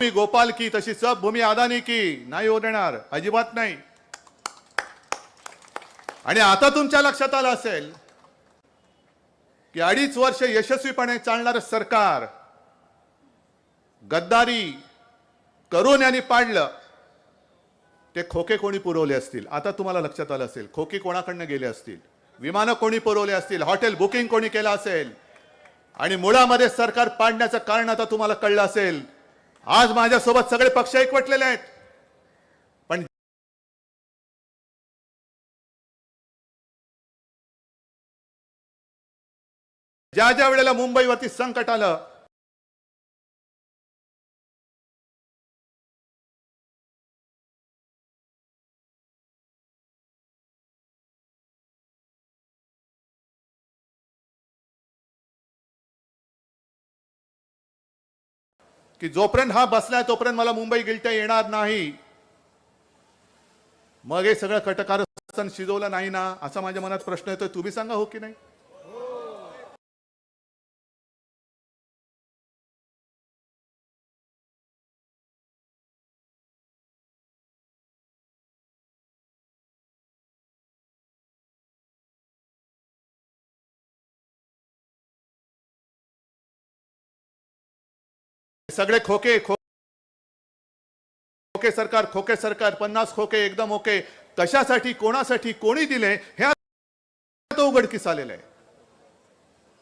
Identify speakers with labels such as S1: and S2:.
S1: भूमी गोपाल की तशी सब भूमी अदानी की. नाही होऊ देणार. अजिबात नाही. आणि आता तुमच्या लक्षात आलं असेल की अडीच वर्ष यशस्वीपणे चालणारं सरकार गद्दारी करून यांनी पाडलं ते खोके कोणी पुरवले असतील? आता तुम्हाला लक्षात आलं असेल खोके कोणाकडनं गेले असतील? विमानं कोणी पुरवले असतील? हॉटेल बुकिंग कोणी केलं असेल? आणि मुळामध्ये सरकार पाडण्याचं कारण आता तुम्हाला कळलं असेल आज माझ्यासोबत सगळे पक्ष एकवटलेले आहेत. पण ज्या ज्या वेळेला मुंबईवरती संकट आलं की जोपर्यंत हा बसलाय तोपर्यंत मला मुंबई गिलट्या येणार नाही. मग हे सगळं कटकारस्थान शिजवलं नाही ना असा माझ्या मनात प्रश्न येतोय. तुम्ही सांगा हो की नाही? सगळे खोके खो खोके सरकार खोके सरकार पन्नास खोके एकदम ओके. कशासाठी कोणासाठी कोणी दिले हे तो उघडकीस आलेलं आहे